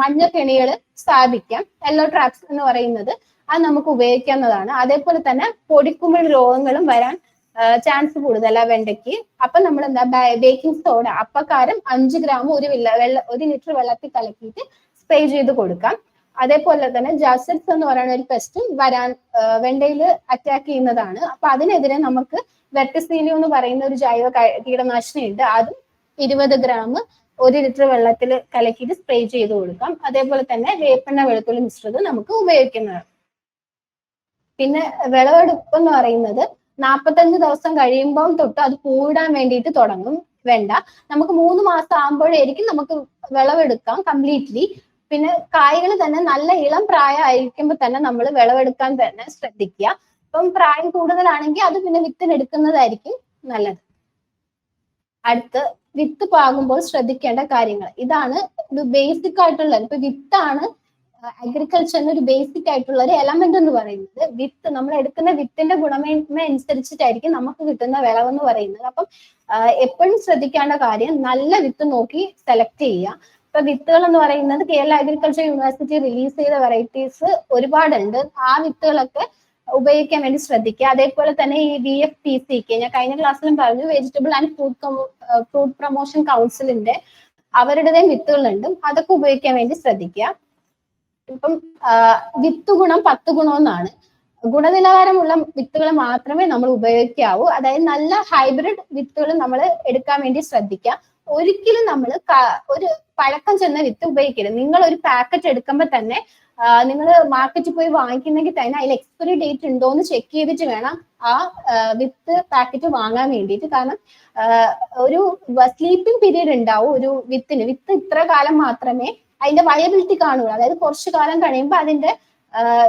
മഞ്ഞ കെണികൾ സ്ഥാപിക്കാം. യെല്ലോ ട്രാപ്സ് എന്ന് പറയുന്നത് അത് നമുക്ക് ഉപയോഗിക്കാവുന്നതാണ്. അതേപോലെ തന്നെ പൊടിക്കുമ്പോൾ രോഗങ്ങളും വരാൻ ചാൻസ് കൂടുതലാ വെണ്ടയ്ക്ക്. അപ്പൊ നമ്മൾ എന്താ ബേക്കിംഗ് സോഡ അപ്പക്കാരം അഞ്ച് ഗ്രാം ഒരു വെള്ള ഒരു ലിറ്റർ വെള്ളത്തിൽ കലക്കിയിട്ട് സ്പ്രേ ചെയ്ത് കൊടുക്കാം. അതേപോലെ തന്നെ ജാസറ്റ്സ് എന്ന് പറയുന്ന ഒരു പെസ്റ്റും വരാൻ വെണ്ടയിൽ അറ്റാക്ക് ചെയ്യുന്നതാണ്. അപ്പൊ അതിനെതിരെ നമുക്ക് വെർട്ടിസീലിയോ എന്ന് പറയുന്ന ഒരു ജൈവ കീടനാശിനി ഉണ്ട്. അതും ഇരുപത് ഗ്രാം ഒരു ലിറ്റർ വെള്ളത്തിൽ കലക്കിയിട്ട് സ്പ്രേ ചെയ്ത് കൊടുക്കാം. അതേപോലെ തന്നെ വേപ്പെണ്ണ വെളുത്തുള്ളി മിശ്രിതം നമുക്ക് ഉപയോഗിക്കുന്നതാണ്. പിന്നെ വിളവെടുപ്പ് എന്ന് പറയുന്നത് നാൽപ്പത്തഞ്ച് ദിവസം കഴിയുമ്പോൾ തൊട്ട് അത് പൂടാൻ വേണ്ടിയിട്ട് തുടങ്ങും. വേണ്ട. നമുക്ക് മൂന്ന് മാസം ആകുമ്പോഴായിരിക്കും നമുക്ക് വിളവെടുക്കാം കംപ്ലീറ്റ്ലി പിന്നെ കായ്കൾ തന്നെ നല്ല ഇളം പ്രായമായിരിക്കുമ്പോൾ തന്നെ നമ്മൾ വിളവെടുക്കാൻ തന്നെ ശ്രദ്ധിക്കുക. ഇപ്പം പ്രായം കൂടുതലാണെങ്കിൽ അത് പിന്നെ വിത്തിനെടുക്കുന്നതായിരിക്കും നല്ലത്. അടുത്ത് വിത്ത് പാകുമ്പോൾ ശ്രദ്ധിക്കേണ്ട കാര്യങ്ങൾ. ഇതാണ് ബേസിക് ആയിട്ടുള്ള ഇപ്പൊ വിത്താണ് അഗ്രികൾച്ചറിന് ഒരു ബേസിക് ആയിട്ടുള്ള ഒരു എലമെന്റ് എന്ന് പറയുന്നത് വിത്ത് നമ്മൾ എടുക്കുന്ന വിത്തിന്റെ ഗുണമേന്മ അനുസരിച്ചിട്ടായിരിക്കും നമുക്ക് കിട്ടുന്ന വിളവ് എന്ന് പറയുന്നത്. അപ്പം എപ്പോഴും ശ്രദ്ധിക്കേണ്ട കാര്യം നല്ല വിത്ത് നോക്കി സെലക്ട് ചെയ്യുക. ഇപ്പൊ വിത്തുകൾ എന്ന് പറയുന്നത് കേരള അഗ്രികൾച്ചർ യൂണിവേഴ്സിറ്റി റിലീസ് ചെയ്ത വെറൈറ്റീസ് ഒരുപാടുണ്ട്. ആ വിത്തുകളൊക്കെ ഉപയോഗിക്കാൻ വേണ്ടി ശ്രദ്ധിക്കുക. അതേപോലെ തന്നെ ഈ V F P C K ഞാൻ കഴിഞ്ഞ ക്ലാസ്സിലും പറഞ്ഞു vegetable and fruit fruit promotion കൗൺസിലിന്റെ അവരുടേതായും വിത്തുകളുണ്ട്. അതൊക്കെ ഉപയോഗിക്കാൻ വേണ്ടി ശ്രദ്ധിക്കുക. ഇപ്പം വിത്ത് ഗുണം പത്ത് ഗുണമെന്നാണ്. ഗുണനിലവാരമുള്ള വിത്തുകൾ മാത്രമേ നമ്മൾ ഉപയോഗിക്കാവൂ. അതായത് നല്ല ഹൈബ്രിഡ് വിത്തുകൾ നമ്മൾ എടുക്കാൻ വേണ്ടി ശ്രദ്ധിക്കുക. ഒരിക്കലും നമ്മൾ ഒരു പഴക്കം ചെന്ന വിത്ത് ഉപയോഗിക്കരുത്. നിങ്ങൾ ഒരു പാക്കറ്റ് എടുക്കുമ്പോൾ തന്നെ നിങ്ങൾ മാർക്കറ്റിൽ പോയി വാങ്ങിക്കുന്നെങ്കിൽ തന്നെ അതിൽ എക്സ്പയറി ഡേറ്റ് ഉണ്ടോ എന്ന് ചെക്ക് ചെയ്തിട്ട് വേണം ആ, വിത്ത് പാക്കറ്റ് വാങ്ങാൻ വേണ്ടിയിട്ട്. കാരണം ഒരു സ്ലീപ്പിംഗ് പീരീഡ് ഉണ്ടാവും ഒരു വിത്തിന്. വിത്ത് ഇത്ര കാലം മാത്രമേ അതിന്റെ വയബിലിറ്റി കാണുക അതായത് കുറച്ചു കാലം കഴിയുമ്പോൾ അതിന്റെ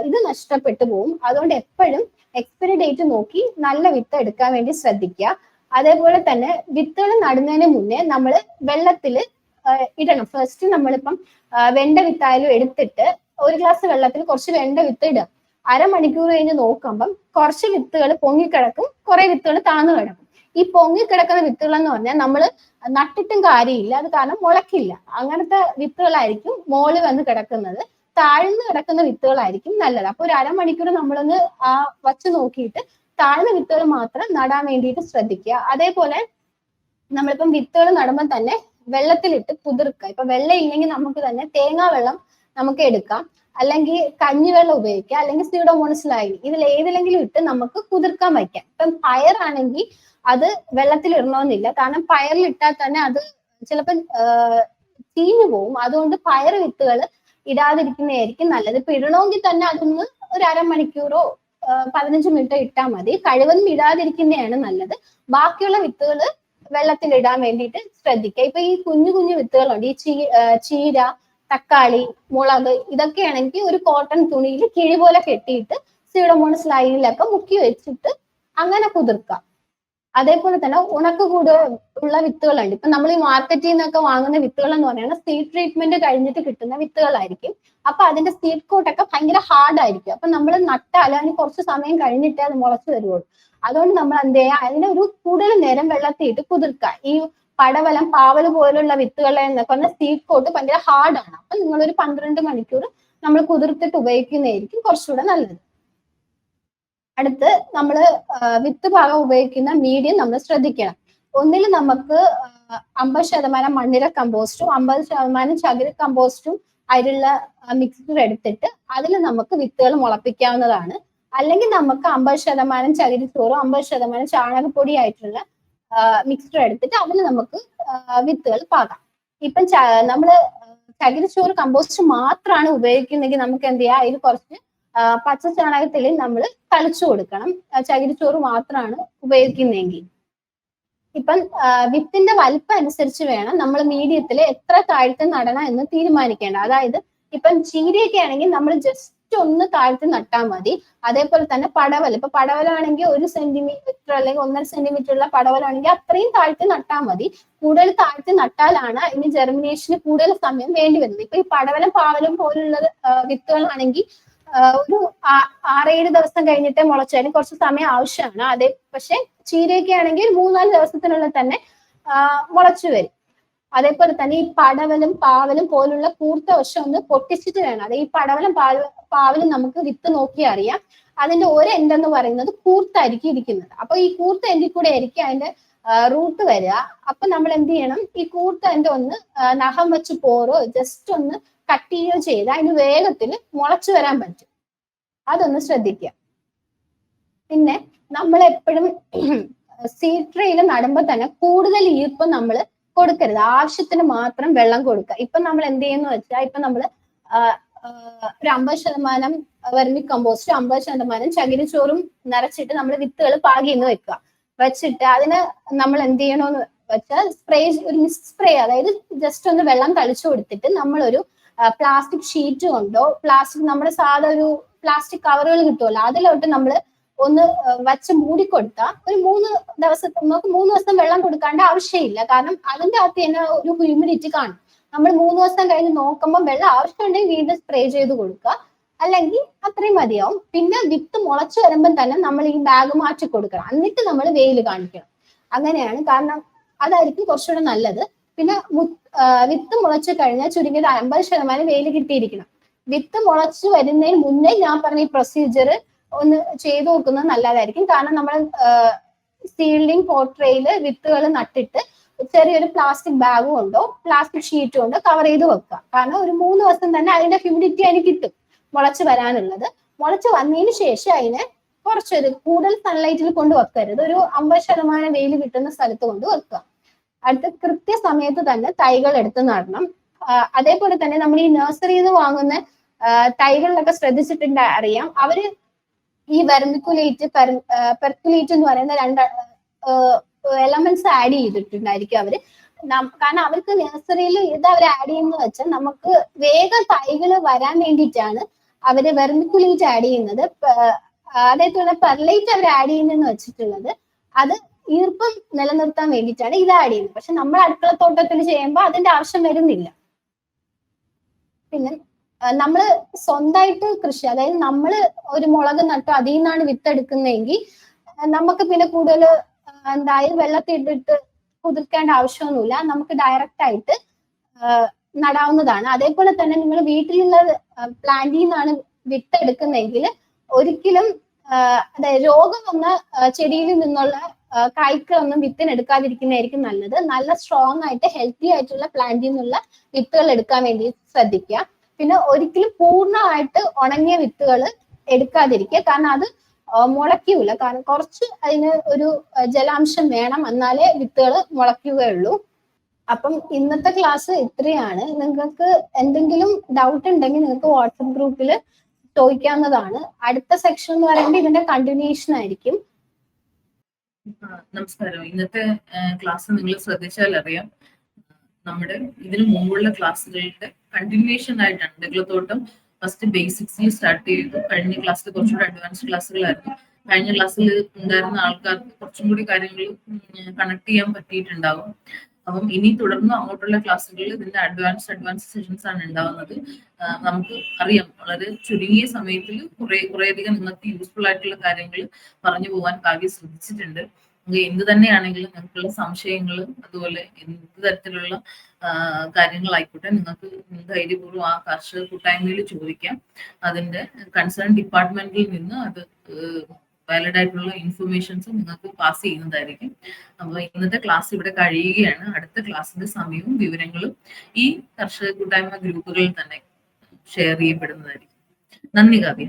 ഇത് നഷ്ടപ്പെട്ടു പോകും അതുകൊണ്ട് എപ്പോഴും എക്സ്പയറി ഡേറ്റ് നോക്കി നല്ല വിത്ത് എടുക്കാൻ വേണ്ടി ശ്രദ്ധിക്കുക. അതേപോലെ തന്നെ വിത്തുകൾ നടുന്നതിന് മുന്നേ നമ്മൾ വെള്ളത്തിൽ ഇടണം. ഫസ്റ്റ് നമ്മളിപ്പം വെണ്ട വിത്തായാലും എടുത്തിട്ട് ഒരു ഗ്ലാസ് വെള്ളത്തിൽ കുറച്ച് വെണ്ട വിത്ത് ഇടുക. അരമണിക്കൂർ കഴിഞ്ഞ് നോക്കുമ്പം കുറച്ച് വിത്തുകൾ പൊങ്ങിക്കിടക്കും കുറെ വിത്തുകൾ താന്നു കിടക്കും. ഈ പൊങ്ങിക്കിടക്കുന്ന വിത്തുകൾ എന്ന് പറഞ്ഞാൽ നമ്മൾ നട്ടിട്ടും കാര്യമില്ല. അത് കാരണം മുളക്കില്ല അങ്ങനത്തെ വിത്തുകളായിരിക്കും മോൾ വന്ന് കിടക്കുന്നത്. താഴ്ന്നു കിടക്കുന്ന വിത്തുകളായിരിക്കും നല്ലത്. അപ്പൊ ഒരു അരമണിക്കൂർ നമ്മളൊന്ന് ആ വച്ച് നോക്കിയിട്ട് താഴ്ന്ന വിത്തുകൾ മാത്രം നടാൻ വേണ്ടിയിട്ട് ശ്രദ്ധിക്കുക. അതേപോലെ നമ്മളിപ്പം വിത്തുകൾ നടുമ്പോൾ തന്നെ വെള്ളത്തിലിട്ട് കുതിർക്കുക ഇപ്പൊ വെള്ളം ഇല്ലെങ്കിൽ നമുക്ക് തന്നെ തേങ്ങാ വെള്ളം നമുക്ക് എടുക്കാം. അല്ലെങ്കിൽ കഞ്ഞിവെള്ളം ഉപയോഗിക്കാം. അല്ലെങ്കിൽ സ്യൂഡോമോണസ് ലായനി ഇതിൽ ഏതിലെങ്കിലും ഇട്ട് നമുക്ക് കുതിർക്കാൻ വയ്ക്കാം. ഇപ്പം പയറാണെങ്കിൽ അത് വെള്ളത്തിൽ ഇടണമെന്നില്ല കാരണം പയറിൽ ഇട്ടാൽ തന്നെ അത് ചിലപ്പോൾ ചീഞ്ഞു പോവും. അതുകൊണ്ട് പയർ വിത്തുകൾ ഇടാതിരിക്കുന്നതായിരിക്കും നല്ലത്. ഇപ്പൊ ഇടണമെങ്കിൽ തന്നെ അതൊന്ന് ഒരു അരമണിക്കൂറോ പതിനഞ്ച് മിനിറ്റോ ഇട്ടാൽ മതി. കഴിവതും ഇടാതിരിക്കുന്നതാണ് നല്ലത്. ബാക്കിയുള്ള വിത്തുകൾ വെള്ളത്തിൽ ഇടാൻ വേണ്ടിയിട്ട് ശ്രദ്ധിക്കുക. ഇപ്പൊ ഈ കുഞ്ഞു കുഞ്ഞു വിത്തുകളുണ്ട്. ഈ ചീ ചീര തക്കാളി മുളക് ഇതൊക്കെ ഇതൊക്കെയാണെങ്കിൽ ഒരു കോട്ടൺ തുണിയിൽ കിഴി പോലെ കെട്ടിയിട്ട് സീഡോമോണസ് ലൈനിലൊക്കെ മുക്കി വെച്ചിട്ട് അങ്ങനെ കുതിർക്കാം. അതേപോലെ തന്നെ ഉണക്ക് കൂട് ഉള്ള വിത്തുകളുണ്ട്. ഇപ്പൊ നമ്മൾ ഈ മാർക്കറ്റിൽ നിന്നൊക്കെ വാങ്ങുന്ന വിത്തുകൾ എന്ന് പറയുന്നത് സീഡ് ട്രീറ്റ്മെന്റ് കഴിഞ്ഞിട്ട് കിട്ടുന്ന വിത്തുകളായിരിക്കും. അപ്പൊ അതിന്റെ സീഡ് കോട്ടൊക്കെ ഭയങ്കര ഹാർഡ് ആയിരിക്കും. അപ്പൊ നമ്മൾ നട്ടാൽ അതിന് കുറച്ച് സമയം കഴിഞ്ഞിട്ടേ അത് മുളച്ചു വരുള്ളൂ അതുകൊണ്ട് നമ്മൾ എന്ത് ചെയ്യുക? അതിനെ ഒരു കൂടുതൽ നേരം വെള്ളത്തിയിട്ട് കുതിർക്കുക. ഈ പടവലം പാവൽ പോലുള്ള വിത്തുകളെ എന്നൊക്കെ പറഞ്ഞാൽ സീഡ് കോട്ട് ഭയങ്കര ഹാർഡാണ് അപ്പൊ നിങ്ങൾ ഒരു പന്ത്രണ്ട് മണിക്കൂർ നമ്മൾ കുതിർത്തിട്ട് ഉപയോഗിക്കുന്നതായിരിക്കും കുറച്ചുകൂടെ നല്ലത്. അടുത്ത് നമ്മൾ വിത്ത് ഭാഗം ഉപയോഗിക്കുന്ന മീഡിയം നമ്മൾ ശ്രദ്ധിക്കണം. ഒന്നിൽ നമുക്ക് അമ്പത് ശതമാനം മണ്ണിര കമ്പോസ്റ്റും അമ്പത് ശതമാനം ചകിരി കമ്പോസ്റ്റും അതിലുള്ള മിക്സ്ചർ എടുത്തിട്ട് അതിൽ നമുക്ക് വിത്തുകൾ മുളപ്പിക്കാവുന്നതാണ്. അല്ലെങ്കിൽ നമുക്ക് അമ്പത് ശതമാനം ചകിരിച്ചോറും അമ്പത് ശതമാനം ചാണകപ്പൊടി ആയിട്ടുള്ള മിക്സ്ചർ എടുത്തിട്ട് അതിൽ നമുക്ക് വിത്തുകൾ പാകാം. ഇപ്പം നമ്മൾ ചകിരിച്ചോറ് കമ്പോസ്റ്റ് മാത്രമാണ് ഉപയോഗിക്കുന്നെങ്കിൽ നമുക്ക് എന്ത് ചെയ്യാം? അതിൽ കുറച്ച് പച്ച ചാണകത്തിൽ നമ്മൾ കളിച്ചു കൊടുക്കണം. ചകിരിച്ചോറ് മാത്രമാണ് ഉപയോഗിക്കുന്നതെങ്കിൽ. ഇപ്പം വിത്തിന്റെ വലിപ്പം അനുസരിച്ച് വേണം നമ്മൾ മീഡിയത്തിൽ എത്ര താഴ്ത്തി നടണം എന്ന് തീരുമാനിക്കേണ്ട അതായത് ഇപ്പം ചീരയൊക്കെ ആണെങ്കിൽ നമ്മൾ ജസ്റ്റ് ഒന്ന് താഴ്ത്തി നട്ടാൽ മതി. അതേപോലെ തന്നെ പടവൽ ഇപ്പൊ പടവലാണെങ്കിൽ ഒരു സെന്റിമീറ്റർ അല്ലെങ്കിൽ ഒന്നര സെന്റിമീറ്റർ ഉള്ള പടവലാണെങ്കിൽ അത്രയും താഴ്ത്തി നട്ടാൽ മതി. കൂടുതൽ താഴ്ത്തി നട്ടാലാണ് ഇനി ജെർമിനേഷന് കൂടുതൽ സമയം വേണ്ടി വരുന്നത്. ഇപ്പൊ ഈ പടവലും പാവലും പോലുള്ള വിത്തുകളാണെങ്കിൽ ഒരു ആറേഴ് ദിവസം കഴിഞ്ഞിട്ട് മുളച്ചാലും കുറച്ച് സമയം ആവശ്യമാണ്. അതേ പക്ഷെ ചീരയൊക്കെ ആണെങ്കിൽ മൂന്നാൽ ദിവസത്തിനുള്ളിൽ തന്നെ മുളച്ചു വരും. അതേപോലെ തന്നെ ഈ പടവലും പാവലും പോലുള്ള കൂർത്ത വശം ഒന്ന് പൊട്ടിച്ചിട്ട് വേണം. അത് ഈ പടവലും പാവ- പാവലും നമുക്ക് വിത്ത് നോക്കി അറിയാം. അതിന്റെ ഒരു എൻഡ് പറയുന്നത് കൂർത്തായിരിക്കും ഇരിക്കുന്നത്. അപ്പൊ ഈ കൂർത്ത എൻഡിൽ കൂടെ ആയിരിക്കും അതിന്റെ റൂട്ട് വരിക. അപ്പൊ നമ്മൾ എന്ത് ചെയ്യണം? ഈ കൂർത്ത എൻഡ് ഒന്ന് നഖം വെച്ച് പോറോ ജസ്റ്റ് ഒന്ന് കട്ട് ചെയ്യുകയോ ചെയ്ത് അതിന് വേഗത്തിൽ മുളച്ചു വരാൻ പറ്റും. അതൊന്ന് ശ്രദ്ധിക്കുക. പിന്നെ നമ്മൾ എപ്പോഴും സീഡ് ട്രെയിൽ നടുമ്പോൾ തന്നെ കൂടുതൽ ഈർപ്പം നമ്മൾ കൊടുക്കരുത്. ആവശ്യത്തിന് മാത്രം വെള്ളം കൊടുക്കുക. ഇപ്പൊ നമ്മൾ എന്ത് ചെയ്യുന്ന വെച്ചാൽ ഇപ്പൊ നമ്മൾ ഒരു അമ്പത് ശതമാനം വെർമി കമ്പോസ്റ്റ് അമ്പത് ശതമാനം ചകിരിച്ചോറും നിറച്ചിട്ട് നമ്മൾ വിത്തുകൾ പാകിന്ന് വെക്കുക. വെച്ചിട്ട് അതിന് നമ്മൾ എന്ത് ചെയ്യണമെന്ന് വെച്ചാൽ സ്പ്രേ ഒരു മിസ് സ്പ്രേ അതായത് ജസ്റ്റ് ഒന്ന് വെള്ളം തളിച്ചു കൊടുത്തിട്ട് നമ്മളൊരു പ്ലാസ്റ്റിക് ഷീറ്റ് കൊണ്ടോ പ്ലാസ്റ്റിക് നമ്മുടെ സാധാ ഒരു പ്ലാസ്റ്റിക് കവറുകൾ കിട്ടുമല്ലോ അതിലോട്ട് നമ്മൾ ഒന്ന് വച്ച് മൂടിക്കൊടുത്താൽ ഒരു മൂന്ന് ദിവസം നമുക്ക് മൂന്ന് ദിവസം വെള്ളം കൊടുക്കേണ്ട ആവശ്യമില്ല. കാരണം അതിന്റെ അകത്ത് തന്നെ ഒരു ഹ്യൂമിഡിറ്റി കാണും. നമ്മൾ മൂന്ന് ദിവസം കഴിഞ്ഞ് നോക്കുമ്പോൾ വെള്ളം ആവശ്യമുണ്ടെങ്കിൽ വീണ്ടും സ്പ്രേ ചെയ്ത് കൊടുക്കുക. അല്ലെങ്കിൽ അത്രയും മതിയാവും. പിന്നെ വിത്ത് മുളച്ചു വരുമ്പം തന്നെ നമ്മൾ ഈ ബാഗ് മാറ്റി കൊടുക്കണം. എന്നിട്ട് നമ്മൾ വെയിൽ കാണിക്കണം. അങ്ങനെയാണ് കാരണം അതായിരിക്കും കുറച്ചുകൂടെ നല്ലത്. പിന്നെ വിത്ത് മുളച്ചു കഴിഞ്ഞാൽ ചുരുങ്ങിയത് അമ്പത് ശതമാനം വെയിൽ കിട്ടിയിരിക്കണം. വിത്ത് മുളച്ചു വരുന്നതിന് മുന്നേ ഞാൻ പറഞ്ഞ ഈ പ്രൊസീജിയർ ഒന്ന് ചെയ്തു നോക്കുന്നത് നല്ലതായിരിക്കും. കാരണം നമ്മൾ സീൽഡിങ് പോർട്രേയിൽ വിത്തുകൾ നട്ടിട്ട് ചെറിയൊരു പ്ലാസ്റ്റിക് ബാഗും ഉണ്ടോ പ്ലാസ്റ്റിക് ഷീറ്റും കൊണ്ടോ കവർ ചെയ്ത് വെക്കുക. കാരണം ഒരു മൂന്ന് ദിവസം തന്നെ അതിന്റെ ഹ്യൂമിഡിറ്റി അതിന് കിട്ടും മുളച്ച് വരാനുള്ളത്. മുളച്ച് വന്നതിന് ശേഷം അതിനെ കുറച്ചൊരു കൂടുതൽ സൺലൈറ്റിൽ കൊണ്ട് വെക്കരുത്. ഒരു അമ്പത് ശതമാനം വെയിൽ കിട്ടുന്ന സ്ഥലത്ത് കൊണ്ട് വെക്കുക. അടുത്ത കൃത്യസമയത്ത് തന്നെ തൈകൾ എടുത്ത് നടണം. അതേപോലെ തന്നെ നമ്മൾ ഈ നഴ്സറിയിൽ നിന്ന് വാങ്ങുന്ന തൈകളിലൊക്കെ ശ്രദ്ധിച്ചിട്ടുണ്ട് അറിയാം. അവർ ഈ വെർമിക്കുലേറ്റ് പെർക്കുലേറ്റ് എന്ന് പറയുന്ന രണ്ട് എലമെന്റ്സ് ആഡ് ചെയ്തിട്ടുണ്ടായിരിക്കും അവർ. കാരണം അവർക്ക് നഴ്സറിയിൽ ഇത് അവർ ആഡ് ചെയ്യുന്ന വെച്ചാൽ നമുക്ക് വേഗം തൈകൾ വരാൻ വേണ്ടിയിട്ടാണ് അവർ വെർമിക്കുലേറ്റ് ആഡ് ചെയ്യുന്നത്. അതേപോലെ പെർലൈറ്റ് അവർ ആഡ് ചെയ്യുന്നതെന്ന് വെച്ചിട്ടുള്ളത്. അത് ഈർപ്പം നിലനിർത്താൻ വേണ്ടിയിട്ടാണ് ഇത് ആഡ് ചെയ്യുന്നത്. പക്ഷെ നമ്മൾ അടുക്കള തോട്ടത്തിൽ ചെയ്യുമ്പോൾ അതിന്റെ ആവശ്യം വരുന്നില്ല. പിന്നെ നമ്മൾ സ്വന്തമായിട്ട് കൃഷി അതായത് നമ്മൾ ഒരു മുളക് നട്ടു അതിൽ നിന്നാണ് വിത്തെടുക്കുന്നതെങ്കിൽ നമുക്ക് പിന്നെ കൂടുതൽ എന്തായാലും വെള്ളത്തിൽ ഇട്ടിട്ട് കുതിർക്കേണ്ട ആവശ്യമൊന്നുമില്ല. നമുക്ക് ഡയറക്റ്റ് ആയിട്ട് നടാവുന്നതാണ്. അതേപോലെ തന്നെ നിങ്ങൾ വീട്ടിലുള്ള പ്ലാന്റിൽ നിന്നാണ് വിത്തെടുക്കുന്നതെങ്കിൽ ഒരിക്കലും രോഗം വന്ന ചെടിയിൽ നിന്നുള്ള ആ, കായ്ക്കളൊന്നും വിത്തിന് എടുക്കാതിരിക്കുന്നതായിരിക്കും നല്ലത്. നല്ല സ്ട്രോങ് ആയിട്ട് ഹെൽത്തി ആയിട്ടുള്ള പ്ലാന്റിൽ നിന്നുള്ള വിത്തുകൾ എടുക്കാൻ വേണ്ടി ശ്രദ്ധിക്കുക. പിന്നെ ഒരിക്കലും പൂർണമായിട്ട് ഉണങ്ങിയ വിത്തുകൾ എടുക്കാതിരിക്കുക. കാരണം അത് മുളയ്ക്കൂല. കാരണം കുറച്ച് അതിന് ഒരു ജലാംശം വേണം എന്നാലേ വിത്തുകൾ മുളയ്ക്കുകയുള്ളൂ. അപ്പം ഇന്നത്തെ ക്ലാസ് ഇത്രയാണ്. നിങ്ങൾക്ക് എന്തെങ്കിലും ഡൗട്ട് ഉണ്ടെങ്കിൽ നിങ്ങൾക്ക് വാട്സപ്പ് ഗ്രൂപ്പിൽ ചോദിക്കാവുന്നതാണ്. അടുത്ത സെക്ഷൻ എന്ന് പറയുമ്പോൾ ഇതിന്റെ കണ്ടിന്യൂഷൻ ആയിരിക്കും. നമസ്കാരം. ഇന്നത്തെ ക്ലാസ് നിങ്ങൾ ശ്രദ്ധിച്ചാൽ അറിയാം. നമ്മുടെ ഇതിനു മുമ്പുള്ള ക്ലാസ്സുകളുടെ കണ്ടിന്യൂഷൻ ആയിട്ടാണ് ഡെഗ്ലത്തോട്ടം ഫസ്റ്റ് ബേസിക്സിൽ സ്റ്റാർട്ട് ചെയ്തു. കഴിഞ്ഞ ക്ലാസ്സിൽ കുറച്ചുകൂടി അഡ്വാൻസ് ക്ലാസ്സുകളായിരുന്നു കഴിഞ്ഞ ക്ലാസ്സിൽ ഉണ്ടായിരുന്ന ആൾക്കാർക്ക് കുറച്ചും കൂടി കാര്യങ്ങൾ കണക്ട് ചെയ്യാൻ പറ്റിയിട്ടുണ്ടാവും. അപ്പം ഇനി തുടർന്ന് അങ്ങോട്ടുള്ള ക്ലാസ്സുകളിൽ ഇതിന്റെ അഡ്വാൻസ് അഡ്വാൻസ് സെഷൻസ് ആണ് ഉണ്ടാവുന്നത്. നമുക്ക് അറിയാം വളരെ ചുരുങ്ങിയ സമയത്തിൽ കുറെ കുറേയധികം നിങ്ങൾക്ക് യൂസ്ഫുൾ ആയിട്ടുള്ള കാര്യങ്ങൾ പറഞ്ഞു പോകാൻ കാവ്യ ശ്രദ്ധിച്ചിട്ടുണ്ട്. എന്ത് തന്നെയാണെങ്കിലും നിങ്ങൾക്കുള്ള സംശയങ്ങൾ അതുപോലെ എന്ത് തരത്തിലുള്ള കാര്യങ്ങളായിക്കോട്ടെ നിങ്ങൾക്ക് ധൈര്യപൂർവം ആ കർഷക കൂട്ടായ്മയിൽ ചോദിക്കാം. അതിന്റെ കൺസേൺ ഡിപ്പാർട്ട്മെന്റിൽ നിന്ന് അത് വാലിഡ് ആയിട്ടുള്ള ഇൻഫർമേഷൻസ് നിങ്ങൾക്ക് പാസ് ചെയ്യുന്നതായിരിക്കും. അപ്പോൾ ഇന്നത്തെ ക്ലാസ് ഇവിടെ കഴിയുകയാണ്. അടുത്ത ക്ലാസ്സിന്റെ സമയവും വിവരങ്ങളും ഈ കർഷക കൂട്ടായ്മ ഗ്രൂപ്പുകളിൽ തന്നെ ഷെയർ ചെയ്യപ്പെടുന്നതായിരിക്കും. നന്ദി കാവ്യ.